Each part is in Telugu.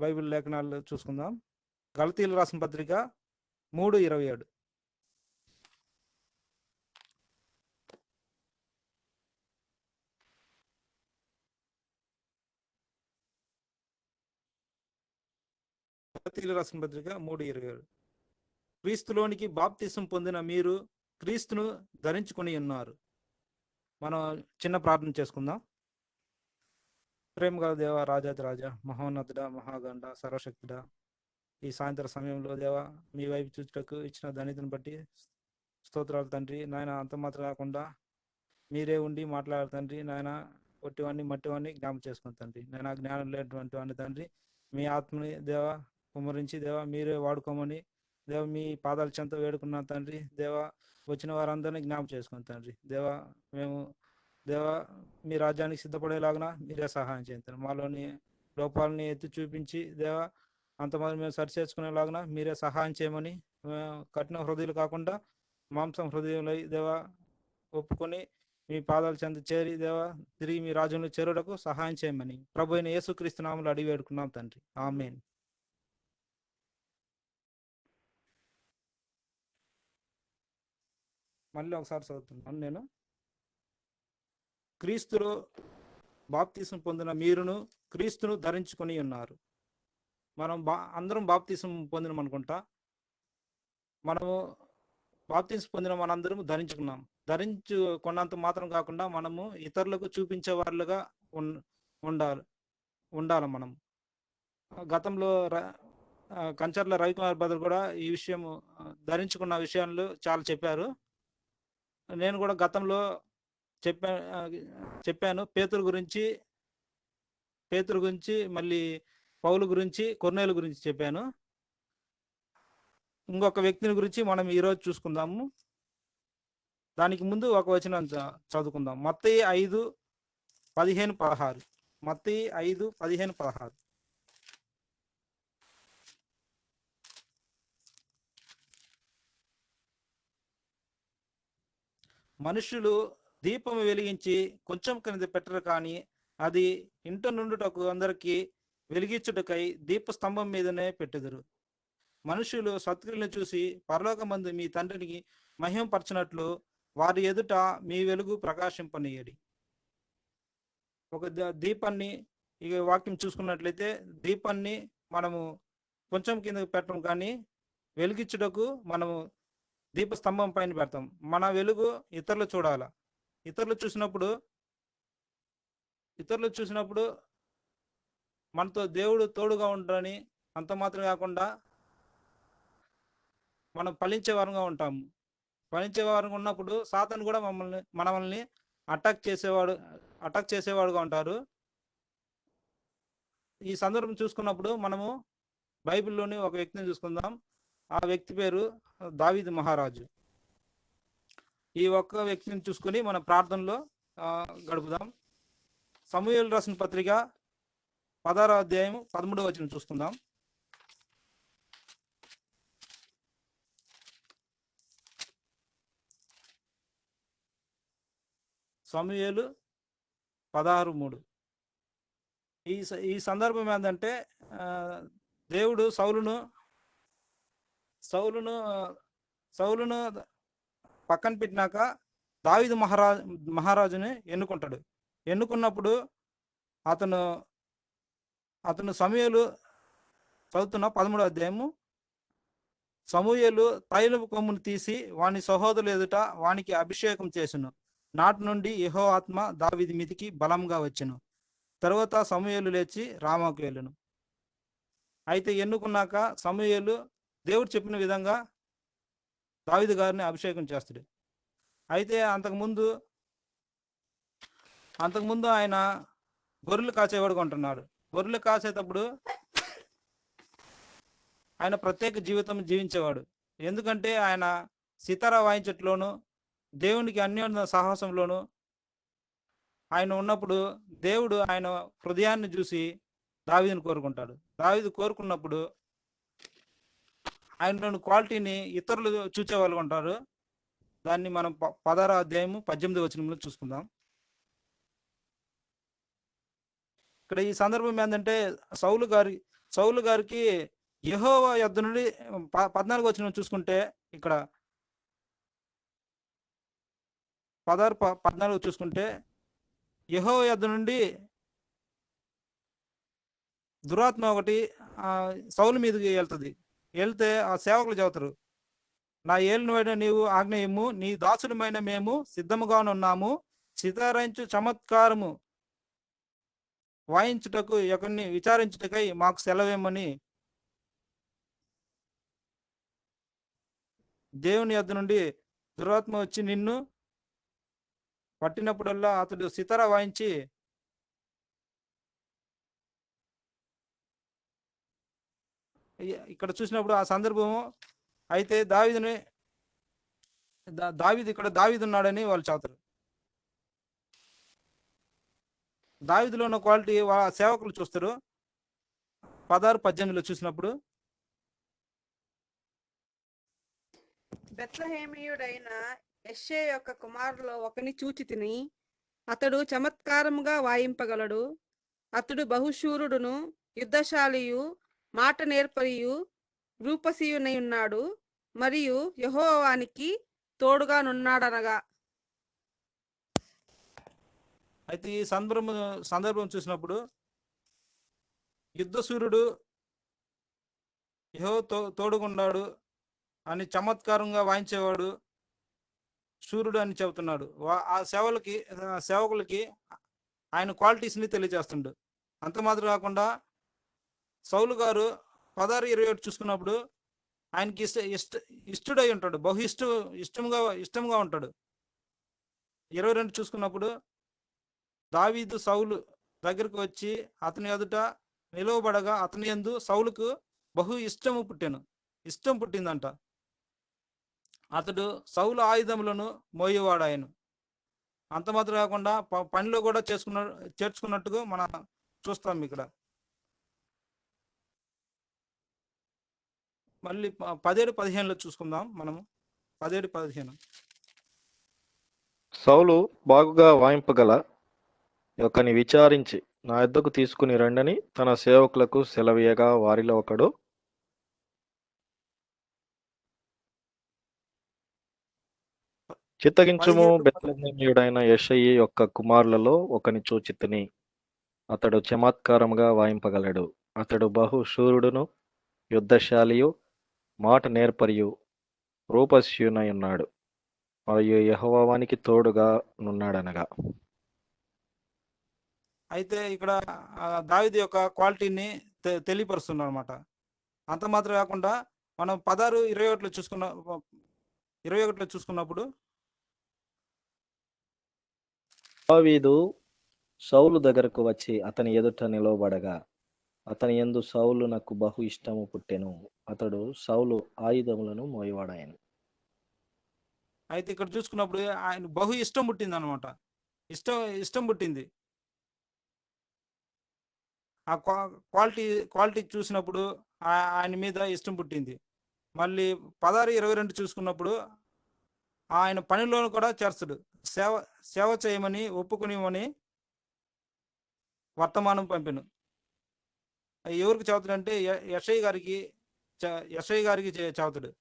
బైబిల్ లేఖనాలు చూసుకుందాం. గలతీలు రాసిన పత్రిక మూడు ఇరవై ఏడు. గలతీలు రాసిన పత్రిక మూడు ఇరవై ఏడు. క్రీస్తులోనికి బాప్తిసం పొందిన మీరు క్రీస్తును ధరించుకొని ఉన్నారు. మనం చిన్న ప్రార్థన చేసుకుందాం. ప్రేమ గల దేవ రాజాది రాజా మహోన్నతుడ మహాగండ సర్వశక్తుడ ఈ సాయంత్రం సమయంలో దేవ మీ వైపు చూచుటకు ఇచ్చిన ధనితను బట్టి స్తోత్రాలు తండ్రి. నాయన అంత మాత్రం కాకుండా మీరే ఉండి మాట్లాడారు తండ్రి. నాయన ఒట్టివాన్ని మట్టివాన్ని జ్ఞాపం చేసుకుని తండ్రి. నేను జ్ఞానం లేనటువంటి వాడిని తండ్రి. మీ ఆత్మని దేవ కుమరించి దేవ మీరే వాడుకోమని దేవ మీ పాదాల చెంత వేడుకున్నాను తండ్రి. దేవ వచ్చిన వారందరినీ జ్ఞాపం చేసుకుని తండ్రి. దేవ మేము దేవా మీ రాజ్యానికి సిద్ధపడేలాగా మీరే సహాయం చేయండి మాలోని లోపాలని ఎత్తి చూపించి దేవా అంతమంది మేము సరి చేసుకునేలాగా మీరే సహాయం చేయమని మేము కఠిన హృదయాలు కాకుండా మాంసం హృదయంలో దేవా ఒప్పుకొని మీ పాదాల చెంత చేరి దేవా తిరిగి మీ రాజ్యంలో చేరుటకు సహాయం చేయమని ప్రభు అయిన యేసుక్రీస్తునాములు అడిగి వేడుకున్నాం తండ్రి. ఆమెన్. మళ్ళీ ఒకసారి చదువుతున్నాను నేను. క్రీస్తులో బాప్తీసం పొందిన మీరును క్రీస్తును ధరించుకొని ఉన్నారు. మనం బా అందరం బాప్తీసం పొందినం అనుకుంటా? మనము బాప్తీసం పొందిన మనందరం ధరించుకున్నాం. ధరించుకున్నంత మాత్రం కాకుండా మనము ఇతరులకు చూపించే వాళ్ళుగా ఉన్- ఉండాలి ఉండాలి మనం. గతంలో ర- కంచర్ల రవికుమార్ బదులు కూడా ఈ విషయం ధరించుకున్న విషయాలు చాలా చెప్పారు. నేను కూడా గతంలో చెప్పా చెప్పాను. పేతురు గురించి పేతురు గురించి మళ్ళీ పౌలు గురించి కొర్నేలు గురించి చెప్పాను. ఇంకొక వ్యక్తిని గురించి మనం ఈరోజు చూసుకుందాము. దానికి ముందు ఒక వచనం చ- చదువుకుందాం. మత్తయి ఐదు పదిహేను పదహారు. మత్తయి ఐదు పదిహేను పదహారు. మనుషులు దీపము వెలిగించి కొంచెం కింద పెట్టరు కానీ అది ఇంట నుండుటకు అందరికీ వెలిగించుటకై దీపస్తంభం మీదనే పెట్టుదురు. మనుషులు సత్క్రియలను చూసి పరలోకమందు మీ తండ్రిని మహిమపరచినట్లు వారి ఎదుట మీ వెలుగు ప్రకాశింపనీయడి. ఒక దీపాన్ని ఇక వాక్యం చూసుకున్నట్లయితే దీపాన్ని మనము కొంచెం కింద పెట్టడం కానీ వెలిగించుటకు మనము దీపస్తంభం పైన పెడతాం. మన వెలుగు ఇతరులు చూడాల. ఇతరులు చూసినప్పుడు ఇతరులు చూసినప్పుడు మనతో దేవుడు తోడుగా ఉండని అంత మాత్రం కాకుండా మనం ఫలించే వారంగా ఉంటాము. ఫలించే వారంగా ఉన్నప్పుడు సాతను కూడా మమ్మల్ని మనల్ని అటాక్ చేసేవాడు అటాక్ చేసేవాడుగా ఉంటారు. ఈ సందర్భం చూసుకున్నప్పుడు మనము బైబిల్లోని ఒక వ్యక్తిని చూసుకుందాం. ఆ వ్యక్తి పేరు దావీద్ మహారాజు. ఈ ఒక్క వ్యక్తిని చూసుకుని మన ప్రార్థనలో గడుపుదాం. సమూహలు రాసిన పత్రిక పదహారో అధ్యాయం పదమూడవ వచనం చూసుకుందాం. సమూహలు పదహారు మూడు. ఈ స- ఈ సందర్భం ఏంటంటే దేవుడు సౌలును సౌలును సౌలును పక్కన పెట్టినాక దావిదు మహారాజు మహారాజుని ఎన్నుకుంటాడు. ఎన్నుకున్నప్పుడు అతను అతను సమూహలు చదువుతున్న పదమూడో అధ్యాయము సమూహలు తైలపు కొమ్మును తీసి వాని సహోదరులు ఎదుట వానికి అభిషేకం చేసును. నాటి నుండి యహో ఆత్మ దావిది మీదికి బలంగా వచ్చును. తరువాత సమూహలు లేచి రామాకు వెళ్ళను. అయితే ఎన్నుకున్నాక సమూహలు దేవుడు చెప్పిన విధంగా దావిదు గారిని అభిషేకం చేస్తాడు. అయితే అంతకుముందు అంతకుముందు ఆయన గొర్రెలు కాసేవాడుగా ఉంటున్నాడు. గొర్రెలు కాసేటప్పుడు ఆయన ప్రత్యేక జీవితం జీవించేవాడు. ఎందుకంటే ఆయన సితారా వాయించట్లోను దేవునికి అన్యోన్య సాహసంలోను ఆయన ఉన్నప్పుడు దేవుడు ఆయన హృదయాన్ని చూసి దావిదిని కోరుకుంటాడు. దావిది కోరుకున్నప్పుడు ఆయనలోని క్వాలిటీని ఇతరులు చూసే వాళ్ళు ఉంటారు. దాన్ని మనం ప- అధ్యాయము పద్దెనిమిది వచనంలో చూసుకుందాం. ఇక్కడ ఈ సందర్భం ఏంటంటే సౌలు గారి సౌలు గారికి యహోవ యొద్ద నుండి పద్నాలుగు వచ్చిన చూసుకుంటే ఇక్కడ పదహారు ప- పద్నాలుగు చూసుకుంటే యహో యొద్ద నుండి దురాత్మ ఒకటి సౌలు మీదకి వెళ్తుంది. వెళ్తే ఆ సేవకులు చదువుతారు. నా ఏలినవైన నీవు ఆజ్ఞయము నీ దాసుడమైన మేము సిద్ధముగానున్నాము. చితరించు చమత్కారము వాయించుటకు ఒకరిని విచారించుటకై మాకు సెలవేమని దేవుని యొద్ నుండి దురాత్మ వచ్చి నిన్ను పట్టినప్పుడల్లా అతడు సితార వాయించి ఇక్కడ చూసినప్పుడు ఆ సందర్భము అయితే దావిదుని దావిది ఇక్కడ దావిది ఉన్నాడని వాళ్ళు చదువుతారు దావీదులో ఉన్న క్వాలిటీ వాళ్ళ సేవకులు చూస్తారు. పదహారు పద్దెనిమిదిలో చూసినప్పుడు బెత్లహేమియుడైన ఎస్ఏ యొక్క కుమారులో ఒకని చూచి తిని అతడు చమత్కారముగా వాయింపగలడు. అతడు బహుశూరుడును యుద్ధశాలియు మాట నేర్పరియు రూపసీయునై ఉన్నాడు మరియు యెహోవానికి తోడుగానున్నాడనగా అయితే ఈ సందర్భం సందర్భం చూసినప్పుడు యుద్ధ సూర్యుడు యహో తో తోడుగున్నాడు అని చమత్కారంగా వాయించేవాడు సూర్యుడు అని చెబుతున్నాడు. వా- ఆ సేవలకి సేవకులకి ఆయన క్వాలిటీస్ని తెలియజేస్తుండు. అంత మాత్రం కాకుండా సౌలు గారు పదహారు ఇరవై ఒకటి చూసుకున్నప్పుడు ఆయనకి ఇష్ట ఇష్ట ఇష్టడై ఉంటాడు. బహు ఇష్ట ఇష్టంగా ఇష్టంగా ఉంటాడు. ఇరవై రెండు చూసుకున్నప్పుడు దావీదు సౌలు దగ్గరకు వచ్చి అతని ఎదుట నిలవబడగా అతని ఎందు సౌలుకు బహు ఇష్టము పుట్టాను. ఇష్టం పుట్టిందంట. అతడు సౌలు ఆయుధములను మోయేవాడాయను. అంత మాత్రం కాకుండా ప- పనిలో కూడా చేసుకున్న చేర్చుకున్నట్టుగా మనం చూస్తాం ఇక్కడ. మళ్ళీ పదిహేడు పదిహేనులో చూసుకుందాం మనము. పదిహేడు పదిహేను. సౌలు బాగుగా వాయింపగల ఒకని విచారించి నా యొద్దకు తీసుకుని రండని తన సేవకులకు సెలవీయగా వారిలో ఒకడు. చిత్తగించుము బెత్లెహేమీయుడైన యెషయి యొక్క కుమారులలో ఒకని చూచితిని. అతడు చమత్కారముగా వాయింపగలడు. అతడు బహు శూరుడును యుద్ధశాలియు మాట నేర్పరియు రూపస్యునై ఉన్నాడు మరియు యెహోవానికి తోడుగా నున్నాడనగా. అయితే ఇక్కడ దావీదు యొక్క క్వాలిటీని తె- తెలియపరుస్తున్నారు అనమాట అంత మాత్రం కాకుండా మనం పదహారు ఇరవై ఒకటిలో చూసుకున్న ఇరవై ఒకటిలో చూసుకున్నప్పుడు దావీదు సౌలు దగ్గరకు వచ్చి అతని ఎదుట నిలవబడగా అతని ఎందు సౌలు నాకు బహు ఇష్టము పుట్టెను. అతడు సౌలు ఆయుధములను మోయవాడాయను. అయితే ఇక్కడ చూసుకున్నప్పుడు ఆయన బహు ఇష్టం పుట్టింది అనమాట ఇష్టం ఇష్టం పుట్టింది. ఆ క్వా- క్వాలిటీ క్వాలిటీ చూసినప్పుడు ఆ- ఆయన మీద ఇష్టం పుట్టింది. మళ్ళీ పదహారు ఇరవై రెండు చూసుకున్నప్పుడు ఆయన పనిలోను కూడా చేర్చడు. సేవ సేవ చేయమని ఒప్పుకునిమని వర్తమానం పంపెను. ఎవరికి ఎవరికి చదువుతాడంటే యశయ్య గారికి చ- గారికి చే- చదువుతాడు.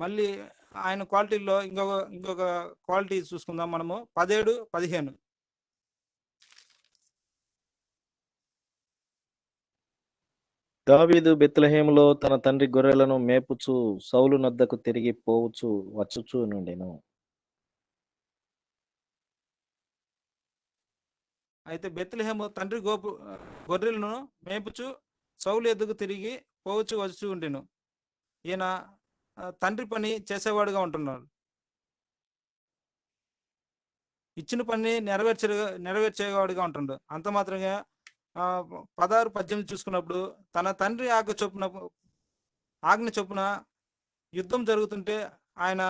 మళ్ళీ ఆయన క్వాలిటీలో ఇంకొక ఇంకొక క్వాలిటీ చూసుకుందాం మనము. పదిహేడు పదిహేను. దావీదు బెత్లహేములో తన తండ్రి గొర్రెలను మేపుచు సౌలు నద్దకు తిరిగి పోవచ్చు వచ్చుచు నుండెను అయితే బెత్లహేము తండ్రి గోపు గొర్రెలను మేపుచు సౌలు ఎద్దుకు తిరిగి పోవచ్చు వచ్చి ఉండెను. ఈయన తండ్రి పని చేసేవాడుగా ఉంటున్నాడు. ఇచ్చిన పని నెరవేర్చే నెరవేర్చేవాడుగా ఉంటుండు. అంత మాత్రంగా పదహారు పద్దెనిమిది చూసుకున్నప్పుడు తన తండ్రి ఆజ్ఞ చొప్పున ఆజ్ఞ చొప్పున యుద్ధం జరుగుతుంటే ఆయన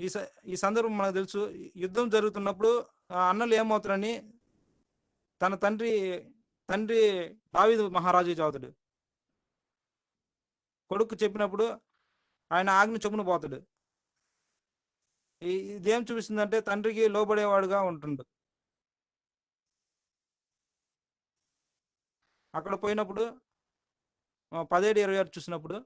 ఈ స- ఈ సందర్భం మనకు తెలుసు. యుద్ధం జరుగుతున్నప్పుడు అన్నలు ఏమవుతారని తన తండ్రి తండ్రి దావిదు మహారాజు చదువుతాడు. కొడుకు చెప్పినప్పుడు ఆయన ఆజ్ఞ చొప్పున పోతాడు. ఇదేం చూపిస్తుందంటే తండ్రికి లోబడేవాడుగా ఉంటుండు. అక్కడ పోయినప్పుడు పదిహేడు ఇరవై ఆరు చూసినప్పుడు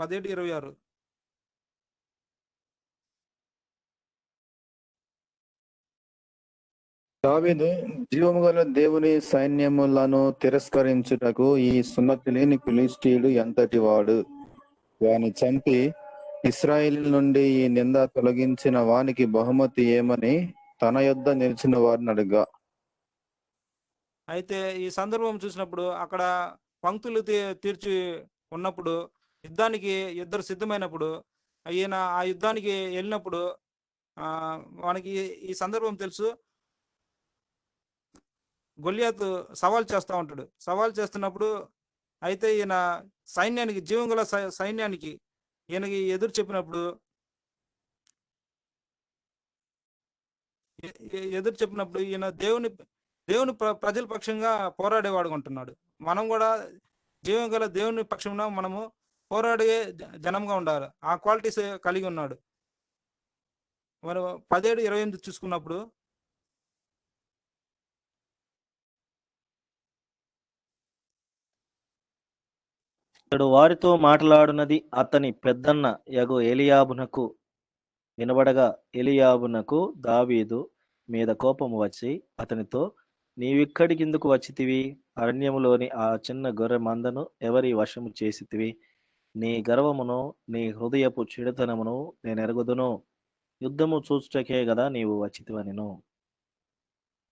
పదిహేడు ఇరవై ఆరు? దావీదు జీవము గల దేవుని సైన్యములను తిరస్కరించుటకు ఈ సున్నతి లేని ఫిలిస్తీయుడు ఎంతటి వాడు? వాని చంపి ఇస్రాయేల్ నుండి ఈ నింద తొలగించిన వానికి బహుమతి ఏమని తన యొద్ద నిలిచిన వారిని అడుగా. అయితే ఈ సందర్భం చూసినప్పుడు అక్కడ పంక్తులు తీ- తీర్చి ఉన్నప్పుడు యుద్ధానికి ఇద్దరు సిద్ధమైనప్పుడు ఈయన ఆ యుద్ధానికి వెళ్ళినప్పుడు మనకి ఈ- సందర్భం తెలుసు. గొల్లియాతు సవాల్ చేస్తూ ఉంటాడు. సవాల్ చేస్తున్నప్పుడు అయితే ఈయన సైన్యానికి జీవం గల సై- సైన్యానికి ఈయనకి ఎదురు చెప్పినప్పుడు ఎదురు చెప్పినప్పుడు ఈయన దేవుని దేవుని ప్ర- ప్రజల పక్షంగా పోరాడేవాడుగా ఉంటున్నాడు. మనం కూడా జీవం గల దేవుని పక్షంలో మనము పోరాడే జనంగా ఉండాలి. ఆ క్వాలిటీస్ కలిగి ఉన్నాడు. మరి పదిహేడు ఇరవై ఎనిమిది చూసుకున్నప్పుడు ఇతడు వారితో మాట్లాడునది అతని పెద్దన్న యగు ఎలియాబునకు వినబడగా ఎలియాబునకు దావీదు మీద కోపము వచ్చి అతనితో నీవిక్కడికిందుకు వచ్చితివి? అరణ్యములోని ఆ చిన్న గొర్రె మందను ఎవరి వశము చేసితివి? నీ గర్వమును నీ హృదయపు చెడుతనమును నేను ఎరుగుదును. యుద్ధము చూచుటకే కదా నీవు వచ్చితివనిను.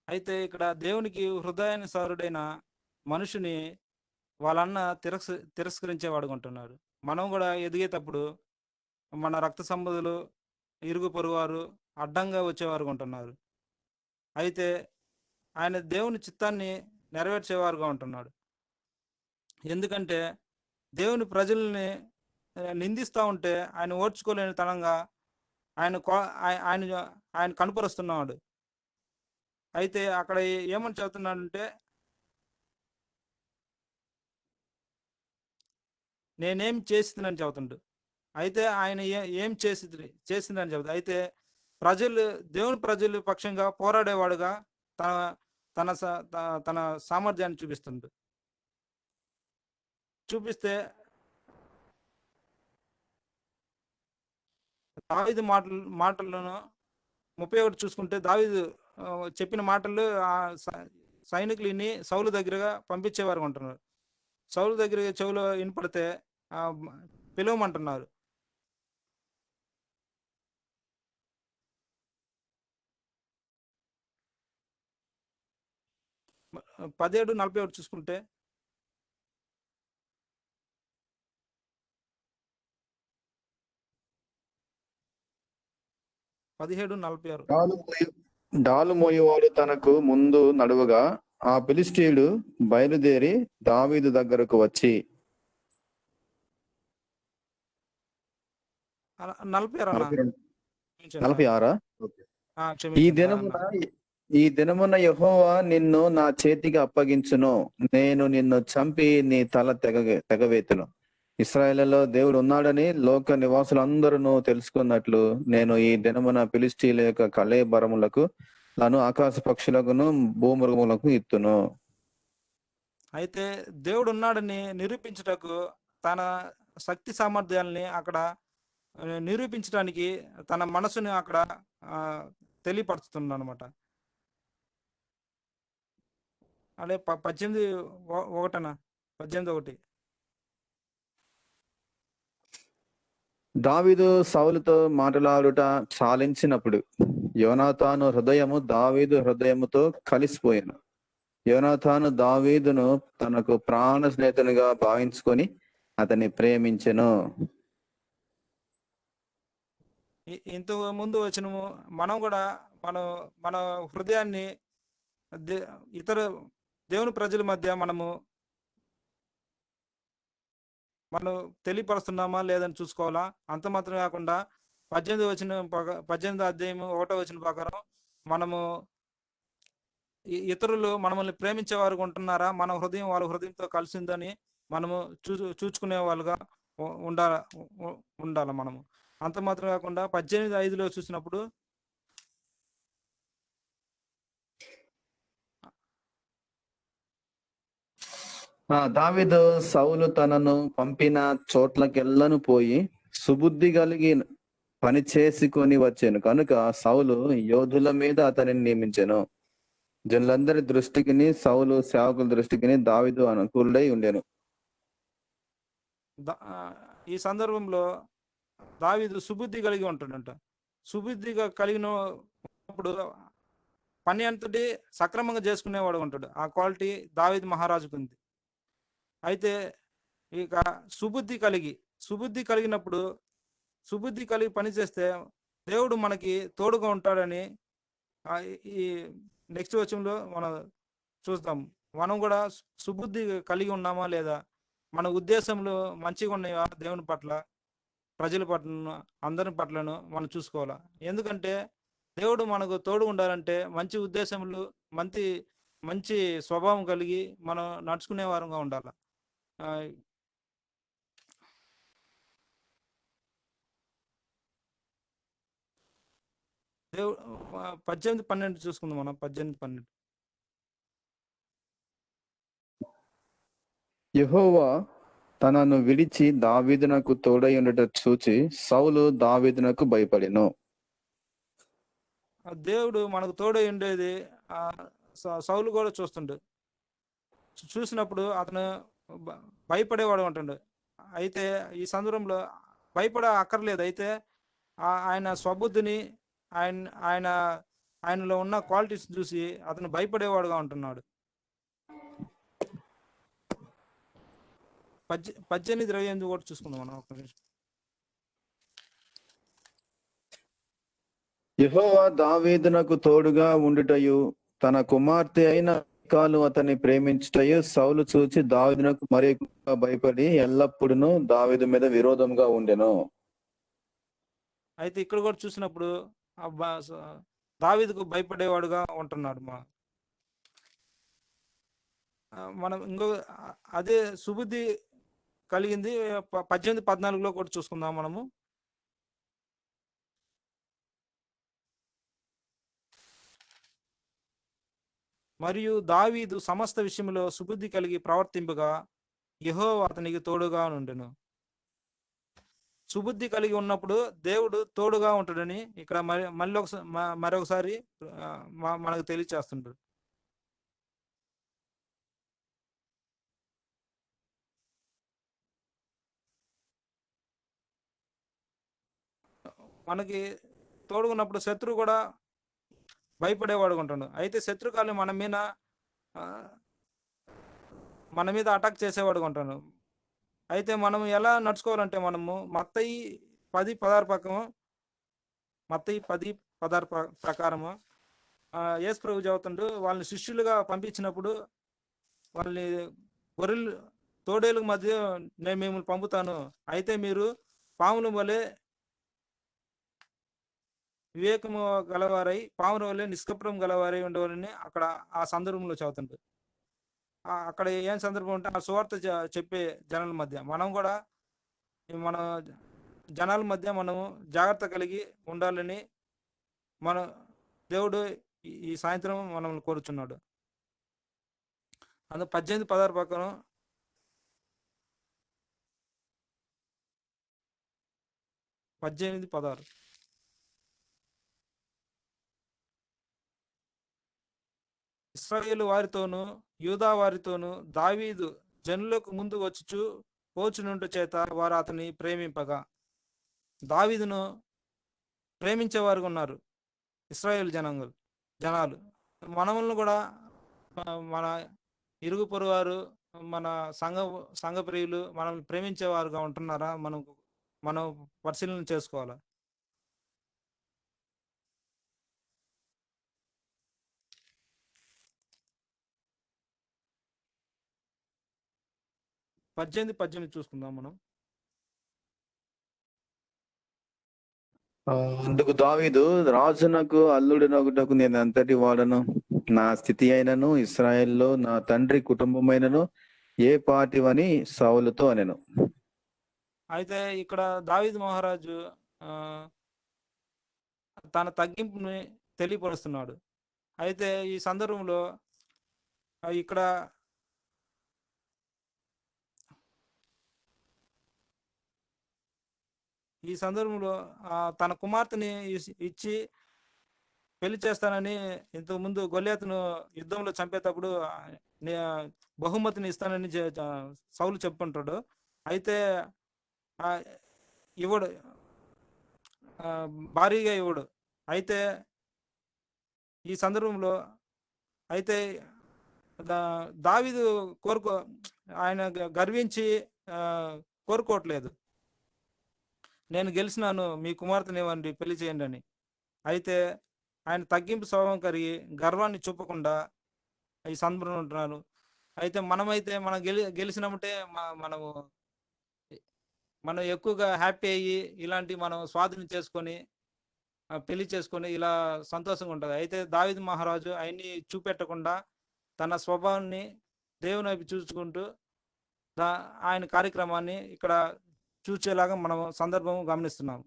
అయితే ఇక్కడ దేవునికి హృదయానుసారుడైన మనుషుని వాళ్ళన్న తిరస్ తిరస్కరించేవాడు ఉంటున్నాడు మనం కూడా ఎదిగేటప్పుడు మన రక్త సంబంధులు ఇరుగు పొరుగువారు అడ్డంగా వచ్చేవారు ఉంటున్నారు అయితే ఆయన దేవుని చిత్తాన్ని నెరవేర్చేవారుగా ఉంటున్నాడు ఎందుకంటే దేవుని ప్రజల్ని నిందిస్తూ ఉంటే ఆయన ఓర్చుకోలేని తనంగా ఆయన కో- ఆయన ఆయన కనుపరుస్తున్నాడు అయితే అక్కడ ఏమని చెబుతున్నాడంటే నేనేం చేసిందని చెబుతుండు. అయితే ఆయన ఏం చేసి చేసిందని చెబుతు అయితే ప్రజలు దేవుని ప్రజలు పక్షంగా పోరాడేవాడుగా తన తన స- త- తన సామర్థ్యాన్ని చూపిస్తుండు. చూపిస్తే దావీదు మాటలు మాటలను ముప్పై ఒకటి చూసుకుంటే దావిదు చెప్పిన మాటలు ఆ సైనికులు ఇన్ని సౌలు దగ్గరగా పంపించేవారు అంటున్నారు. సౌలు దగ్గర చెవులో వినపడితే పిలవమంటున్నారు. పదిహేడు నలభై ఒకటి చూసుకుంటే పదిహేడు నలభై ఆరు. డాలు మోయు- డాలు మోయువాడు తనకు ముందు నడువగా ఆ ఫిలిస్తీయుడు బయలుదేరి దావీదు దగ్గరకు వచ్చి. నలభై ఆరు నలభై ఈ దినమున. ఈ దినమున యెహోవా నిన్ను నా చేతికి అప్పగించును. నేను నిన్ను చంపి నీ తల తెగ తెగవేతును. ఇస్రాయేల్లో దేవుడు ఉన్నాడని లోక నివాసులందరూ తెలుసుకున్నట్లు నేను ఈ దినమున పిలిస్టీల యొక్క కళేబరములకు తను ఆకాశ పక్షులకును భూమృగములకు ఇత్తును. అయితే దేవుడు ఉన్నాడని నిరూపించుటకు తన శక్తి సామర్థ్యాలని అక్కడ నిరూపించడానికి తన మనసుని అక్కడ ఆ, తెలియపరుస్తుంది అనమాట అదే ప- పద్దెనిమిది ఒకటనా? పద్దెనిమిది ఒకటి. దావీదు సౌలుతో మాట్లాడుట చాలించినప్పుడు యోనాతాను హృదయము దావీదు హృదయముతో కలిసిపోయాను. యోనాతాను దావీదును తనకు ప్రాణ స్నేహితునిగా భావించుకొని అతన్ని ప్రేమించెను. ఇ- ముందు వచ్చినము మనం కూడా మన మన హృదయాన్ని ఇతర దేవుని ప్రజల మధ్య మనము మనం తెలియపరుస్తున్నామా లేదని చూసుకోవాలా? అంత మాత్రం కాకుండా పద్దెనిమిది వచ్చిన పద్దెనిమిది అధ్యాయం ఒకటో వచ్చిన ప్రకారం మనము ఇతరులు మనల్ని ప్రేమించే వారు ఉంటున్నారా? మన హృదయం వాళ్ళ హృదయంతో కలిసిందని మనము చూ చూచుకునే వాళ్ళుగా ఉండాల ఉండాల మనము. అంత మాత్రం కాకుండా పద్దెనిమిది ఐదులో చూసినప్పుడు దావీదు సౌలు తనను పంపిన చోట్లకెల్లను పోయి సుబుద్ధి కలిగి పని చేసుకొని వచ్చాను. కనుక సౌలు యోధుల మీద అతనిని నియమించాను. జనులందరి దృష్టికిని సౌలు సేవకుల దృష్టికిని దావిదు అనుకూలుడై ఉండేను. ఈ సందర్భంలో దావిదు సుబుద్ధి కలిగి ఉంటాడంట. సుబుద్ధిగా కలిగినప్పుడు పని అంతటి సక్రమంగా చేసుకునేవాడు ఉంటాడు. ఆ క్వాలిటీ దావిద్ మహారాజుకు ఉంది అయితే ఇక సుబుద్ధి కలిగి సుబుద్ధి కలిగినప్పుడు సుబుద్ధి కలిగి పనిచేస్తే దేవుడు మనకి తోడుగా ఉంటాడని ఈ నెక్స్ట్ వచ్చంలో మనం చూస్తాం. మనం కూడా సుబుద్ధి కలిగి ఉన్నామా లేదా? మన ఉద్దేశంలో మంచిగా ఉన్నాయా దేవుని పట్ల ప్రజల పట్ల అందరి పట్లను మనం చూసుకోవాలా? ఎందుకంటే దేవుడు మనకు తోడు ఉండాలంటే మంచి ఉద్దేశములు మంచి మంచి స్వభావం కలిగి మనం నడుచుకునే వారంగా ఉండాలి? దేవుడు పద్దెనిమిది పన్నెండు చూసుకుందాం మనం పద్దెనిమిది పన్నెండు. యెహోవా తనను విడిచి దావీదునకు తోడై ఉండట చూచి సౌలు దావీదునకు భయపడెను. ఆ దేవుడు మనకు తోడై ఉండేది సౌలు కూడా చూస్తుండు. చూసినప్పుడు అతను భయపడేవాడు అంటుండు. అయితే ఈ సందర్భంలో భయపడ అక్కర్లేదు. అయితే ఆ- ఆయన స్వబుద్ధిని ఆయన ఆయన ఆయనలో ఉన్న క్వాలిటీస్ చూసి అతను భయపడేవాడుగా ఉంటున్నాడు. పద్దె పద్దెనిమిది ఇరవై ఎనిమిది కూడా చూసుకుందాం మనం ఒక నిమిషం. యెహోవా దావీదునకు తోడుగా ఉండుటయు తన కుమార్తె అయిన కాలు అతన్ని ప్రేమించుటయు సౌలు చూచి దావిదునకు మరి ఎక్కువగా భయపడి ఎల్లప్పుడూ దావీదు మీద విరోధంగా ఉండెను. అయితే ఇక్కడ కూడా చూసినప్పుడు దావిదుకు దావీదుకు భయపడేవాడుగా ఉంటున్నాడు మా. మనం ఇంకో అదే సుబుద్ధి కలిగింది పద్దెనిమిది పద్నాలుగులో కూడా చూసుకుందాం మనము. మరియు దావీదు సమస్త విషయంలో సుబుద్ధి కలిగి ప్రవర్తింపగా యహో అతనికి తోడుగా నుండెను. సుబుద్ధి కలిగి ఉన్నప్పుడు దేవుడు తోడుగా ఉంటాడని ఇక్కడ మరి మళ్ళీ ఒకసారి మరొకసారి మనకు తెలియచేస్తుంటాడు. మనకి తోడుగున్నప్పుడు శత్రువు కూడా భయపడేవాడు ఉంటాడు అయితే శత్రుకాలు మన మీద మన మీద అటాక్ చేసేవాడు ఉంటాడు అయితే మనం ఎలా నడుచుకోవాలంటే మనము మత్తయి పది పదహారు పక్కము మత్తయి పది పదహారు ప్రకారము ఆ, యేసు ప్రభు చదువుతుండు వాళ్ళని శిష్యులుగా పంపించినప్పుడు వాళ్ళని గొర్రెలు తోడేళ్ళ మధ్య నేను మిమ్మల్ని పంపుతాను. అయితే మీరు పాముల వలె వివేకము గలవారై పాముల వలె గలవారై ఉండవాలని అక్కడ ఆ సందర్భంలో చదువుతుంటారు అక్కడ ఏం సందర్భం ఉంటే ఆ సువార్త చెప్పే జనాల మధ్య మనం కూడా మన జనాల మధ్య మనము జాగ్రత్త కలిగి ఉండాలని మన దేవుడు ఈ- ఈ సాయంత్రం మనల్ని కోరుచున్నాడు. అందు పద్దెనిమిది పదహారు పక్కన పద్దెనిమిది పదహారు. ఇస్రాయేలు వారితోనూ యూదా వారితోనూ దావీదు జనులకు ముందు వచ్చుచు పోచునుండు చేత వారు అతని ప్రేమింపగా. దావీదును ప్రేమించేవారు ఉన్నారు ఇస్రాయేల్ జనాంగులు జనాలు. మనములను కూడా మన ఇరుగు పొరువారు మన సంఘ సంఘ ప్రియులు మనం ప్రేమించేవారుగా ఉంటున్నారా? మనం మనం పరిశీలన చేసుకోవాలి? పద్దెనిమిది పద్దెనిమిది చూసుకుందాం మనం. అందుకు దావీదు రాజునకు అల్లుడినొకటకు నేను అంతటి వాడను. నా స్థితి అయినను ఇస్రాయేల్లో నా తండ్రి కుటుంబమైనను ఏ పాటివని సౌలుతో అనెను. అయితే ఇక్కడ దావీద్ మహారాజు ఆ, తన తగ్గింపుని తెలియపరుస్తున్నాడు. అయితే ఈ సందర్భంలో ఇక్కడ ఈ సందర్భంలో తన కుమార్తెని ఇచ్చి పెళ్ళి చేస్తానని ఇంతకు ముందు గొల్లియాతును యుద్ధంలో చంపేటప్పుడు బహుమతిని ఇస్తానని సౌలు చెప్పుకుంటాడు. అయితే ఇవ్వడు. భారీగా ఇవ్వడు. అయితే ఈ సందర్భంలో అయితే దావీదు కోరుకో ఆయన గర్వించి కోరుకోవట్లేదు. నేను గెలిచినాను మీ కుమార్తెను ఇవ్వండి పెళ్ళి చేయండి అని. అయితే ఆయన తగ్గింపు స్వభావం కలిగి గర్వాన్ని చూపకుండా ఈ సందర్భంలో ఉంటున్నారు. అయితే మనమైతే మనం గెలి గెలిచినామంటే మనము మనం ఎక్కువగా హ్యాపీ అయ్యి ఇలాంటి మనం స్వాధీనం చేసుకొని పెళ్ళి చేసుకొని ఇలా సంతోషంగా ఉంటుంది. అయితే దావిద్ మహారాజు ఆయన్ని చూపెట్టకుండా తన స్వభావాన్ని దేవుని వైపు చూసుకుంటూ దా ఆయన కార్యక్రమాన్ని ఇక్కడ చూచేలాగా మనం సందర్భం గమనిస్తున్నాం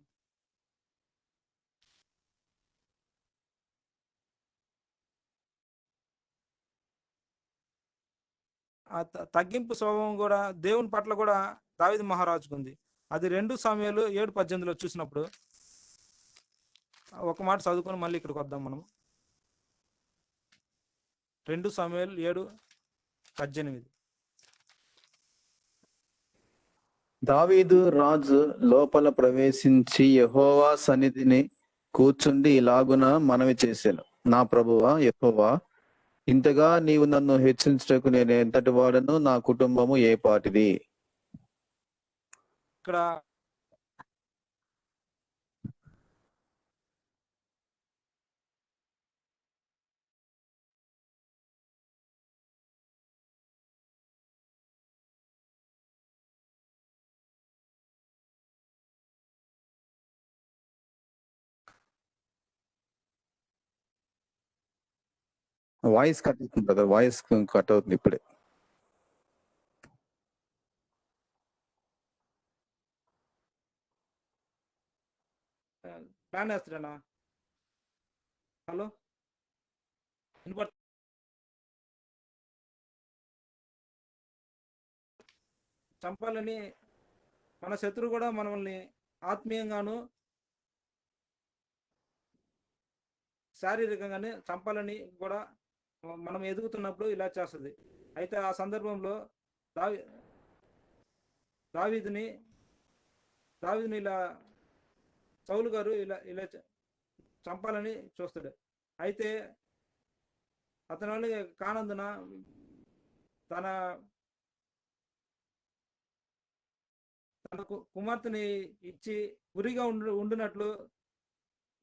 ఆ తగ్గింపు స్వభావం కూడా దేవుని పట్ల కూడా దావిద్ మహారాజుకు ఉంది. అది రెండు సమయాలు ఏడు పద్దెనిమిదిలో చూసినప్పుడు ఒక మాట చదువుకొని మళ్ళీ ఇక్కడికి వద్దాం మనం రెండు సమయాలు ఏడు పద్దెనిమిది. దావీదు రాజు లోపల ప్రవేశించి యెహోవా సన్నిధిని కూర్చుండి ఇలాగున మనవి చేశాను నా ప్రభువా యహోవా ఇంతగా నీవు నన్ను హెచ్చరించటకు నేను ఎంతటి వాడను? నా కుటుంబము ఏ పాటిది? ఇక్కడ వాయిస్ కట్ అవుతుంది కదా వాయిస్ కట్ అవుతుంది ఇప్పుడే. Plan వేస్తాడనా hello? వినపడు చంపాలని మన శత్రువు కూడా మనల్ని ఆత్మీయంగాను శారీరకంగానే చంపాలని కూడా మనం ఎదుగుతున్నప్పుడు ఇలా చేస్తుంది. అయితే ఆ సందర్భంలో దావి దావీదుని దావీదుని ఇలా చౌలు గారు ఇలా ఇలా చంపాలని చూస్తాడు. అయితే అతని వల్ల కానందున తన తన కుమార్తెని ఇచ్చి ఉరిగా ఉండు ఉండినట్లు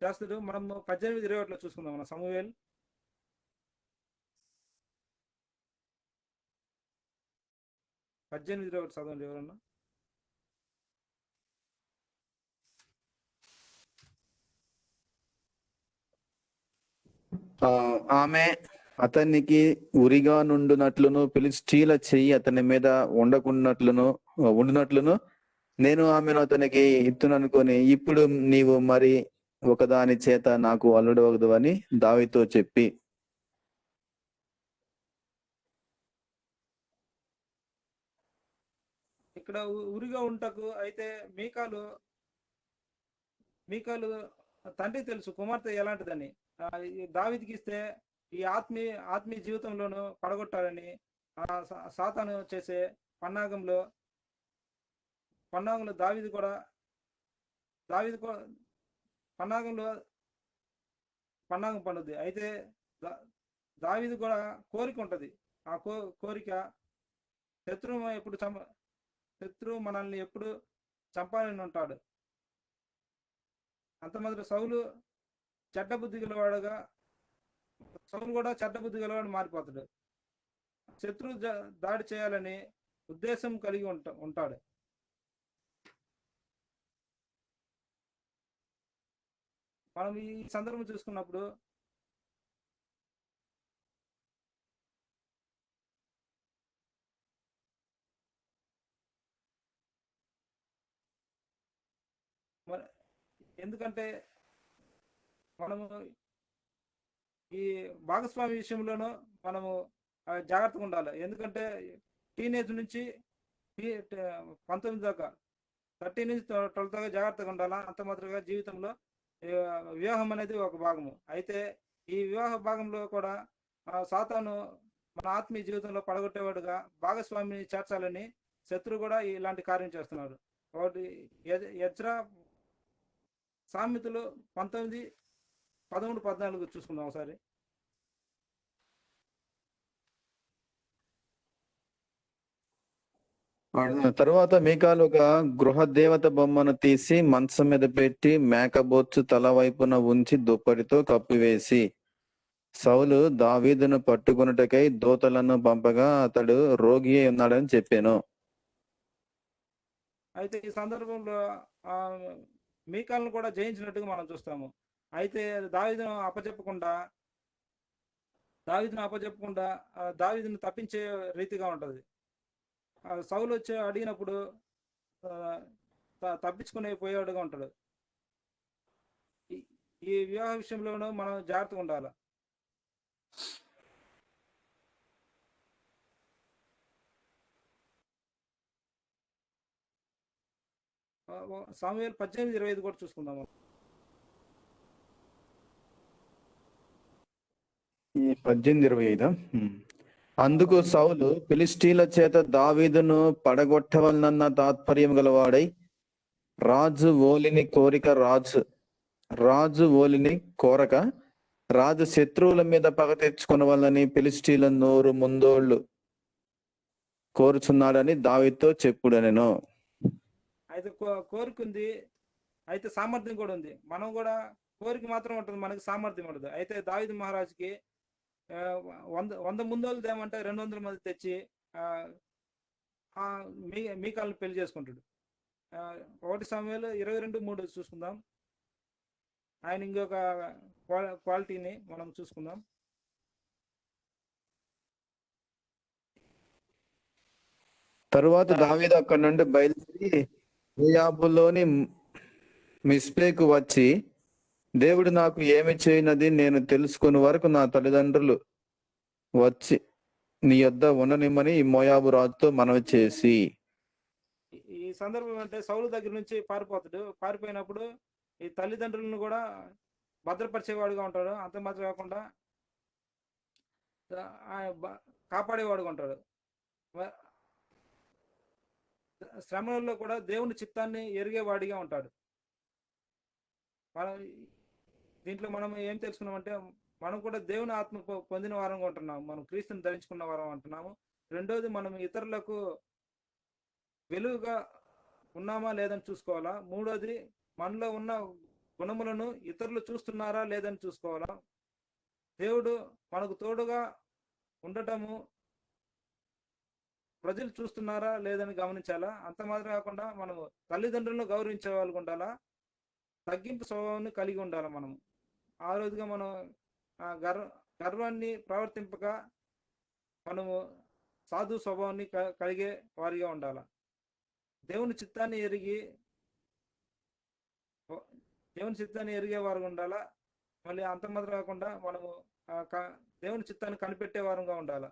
చేస్తాడు. మనం పద్దెనిమిది ఇరవై ఒకటిలో చూసుకుందాం మన సమూహేలు పద్దెనిమిది ఒకటి చదవండి ఎవరన్నా. ఆ, ఆమె అతనికి ఉరిగా నుండునట్లును పిలిచీల చెయ్యి అతని మీద ఉండకున్నట్లును ఉండునట్లును. నేను ఆమెను అతనికి ఇత్తుననుకొని ఇప్పుడు నీవు మరి ఒకదాని చేత నాకు అల్లుడవదు అని దావితో చెప్పి ఇక్కడ ఉరిగా ఉంటకు అయితే మీకాలు మీకాలు తండ్రి తెలుసు కుమార్తె ఎలాంటిదని. దావిదికి ఈ ఇస్తే ఈ ఆత్మీయ ఆత్మీయ జీవితంలోనూ పడగొట్టాలని ఆ సాతాను చేసే పన్నాగంలో పన్నాగంలో దావిది కూడా దావిది కూడా పన్నాగంలో పన్నాగం పండుద్ది. అయితే దావిది కూడా కోరిక ఉంటది. ఆ కో కోరిక శత్రువు ఎప్పుడు చంప శత్రువు మనల్ని ఎప్పుడు చంపాలని ఉంటాడు అంత మాత్రం సౌలు చెడ్డ బుద్ధి గలవాడుగా సౌలు కూడా చెడ్డ బుద్ధి గలవాడు మారిపోతాడు. శత్రువు దాడి చేయాలని ఉద్దేశం కలిగి ఉంట ఉంటాడు. మనం ఈ సందర్భం చూసుకున్నప్పుడు మన- ఎందుకంటే మనము ఈ భాగస్వామి విషయంలోనూ మనము జాగ్రత్తగా ఉండాలి. ఎందుకంటే టీనేజ్ నుంచి పంతొమ్మిది దాకా థర్టీ నుంచి ట్వెల్వ్ దాకా జాగ్రత్తగా ఉండాలా? అంత మాత్రమే జీవితంలో వివాహం అనేది ఒక భాగము. అయితే ఈ వివాహ భాగంలో కూడా సాతాను మన ఆత్మీయ జీవితంలో పడగొట్టేవాడుగా భాగస్వామిని చేర్చాలని శత్రు కూడా ఇలాంటి కార్యం చేస్తున్నారు ఒకటి యజ్రా సామెతలు పంతొమ్మిది పదమూడు పద్నాలుగు చూసుకుందాం ఒకసారి. తరువాత మీకాలు ఒక గృహ దేవత బొమ్మను తీసి మంచం మీద పెట్టి మేకబొచ్చు తల వైపున ఉంచి దుప్పటితో కప్పివేసి సౌలు దావీదును పట్టుకొనుటకై దూతలను పంపగా అతడు రోగి ఉన్నాడని చెప్పాను. అయితే ఈ సందర్భంలో మీకాలను కూడా జయించినట్టుగా మనం చూస్తాము. అయితే దావిదను అప్పచెప్పకుండా దావిదను అప్పచెప్పకుండా దావిదను తప్పించే రీతిగా ఉంటుంది. ఆ సౌలు వచ్చి అడిగినప్పుడు తప్పించుకునే పోయేవాడుగా ఉంటాడు. ఈ- ఈ వివాహ విషయంలోనూ మనం జాగ్రత్తగా ఉండాలి. సామ్యువేల్ పద్దెనిమిది ఇరవై ఐదు కూడా చూసుకుందాం. ఈ పద్దెనిమిది ఇరవై ఐదా? అందుకు సౌలు ఫిలిస్టీల చేత దావీదును పడగొట్టవలనన్న తాత్పర్యం గలవాడై రాజు ఓలిని కోరిక రాజు రాజు ఓలిని కోరక రాజు శత్రువుల మీద పగ తెచ్చుకునవలని ఫిలిస్టీల నోరు ముందోళ్ళు కోరుచున్నాడని దావితో చెప్పుడనెను. అయితే కో- అయితే సామర్థ్యం కూడా ఉంది. మనం కూడా కోరిక మాత్రం ఉంటుంది మనకి సామర్థ్యం ఉండదు. అయితే దావిద్ మహారాజుకి వంద వంద ముందోళ్ళు దేమంటే రెండు వందల మంది తెచ్చి మీ మీకాలను పెళ్ళి చేసుకుంటాడు. ఒకటి సమయంలో ఇరవై రెండు మూడు చూసుకుందాం. ఆయన ఇంకొక క్వాలిటీని మనం చూసుకుందాం. తరువాత దావీదు అక్కడ నుండి బయలుదేరి మోయాబులోని మిస్పేకు వచ్చి దేవుడు నాకు ఏమి చేయనది నేను తెలుసుకుని వరకు నా తల్లిదండ్రులు వచ్చి నీ యొద్ద ఉండనిమ్మని మోయాబు రాజుతో మనవి చేసి. ఈ- సందర్భం అంటే సౌలు దగ్గర నుంచి పారిపోతాడు. పారిపోయినప్పుడు ఈ తల్లిదండ్రులను కూడా భద్రపరిచేవాడుగా ఉంటాడు. అంత మాత్రం కాకుండా కాపాడేవాడుగా ఉంటాడు. శ్రమలలో కూడా దేవుని చిత్తాన్ని ఎరిగేవాడిగా ఉంటాడు. మనం దీంట్లో మనం ఏం తెలుసుకున్నామంటే మనం కూడా దేవుని ఆత్మ పొందిన వారంగా ఉంటున్నాము. మనం క్రీస్తుని ధరించుకున్న వారం అంటున్నాము. రెండోది మనం ఇతరులకు వెలుగుగా ఉన్నామా లేదని చూసుకోవాలా? మూడోది మనలో ఉన్న గుణములను ఇతరులు చూస్తున్నారా లేదని చూసుకోవాలా? దేవుడు మనకు తోడుగా ఉండటము ప్రజలు చూస్తున్నారా లేదని గమనించాలా? అంత మాత్రం కాకుండా మనం తల్లిదండ్రులను గౌరవించే వాళ్ళకు ఉండాలా? తగ్గింపు స్వభావాన్ని కలిగి ఉండాలి మనము? ఆ రోజుగా మనం గర్వ గర్వాన్ని ప్రవర్తింపక మనము సాధు స్వభావాన్ని క- కలిగే వారిగా ఉండాలి? దేవుని చిత్తాన్ని ఎరిగి దేవుని చిత్తాన్ని ఎరిగే వారు ఉండాలా? మళ్ళీ అంత మాత్రం కాకుండా మనము దేవుని చిత్తాన్ని కనిపెట్టే వారంగా ఉండాలా?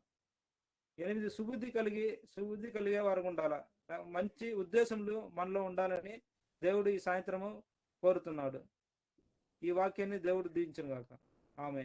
ఎనిమిది సుబుద్ధి కలిగి సుబుద్ధి కలిగే వారు ఉండాలా? మంచి ఉద్దేశములు మనలో ఉండాలని దేవుడు ఈ సాయంత్రము కోరుతున్నాడు. ఈ వాక్యాన్ని దేవుడు దీవించను గాక. ఆమె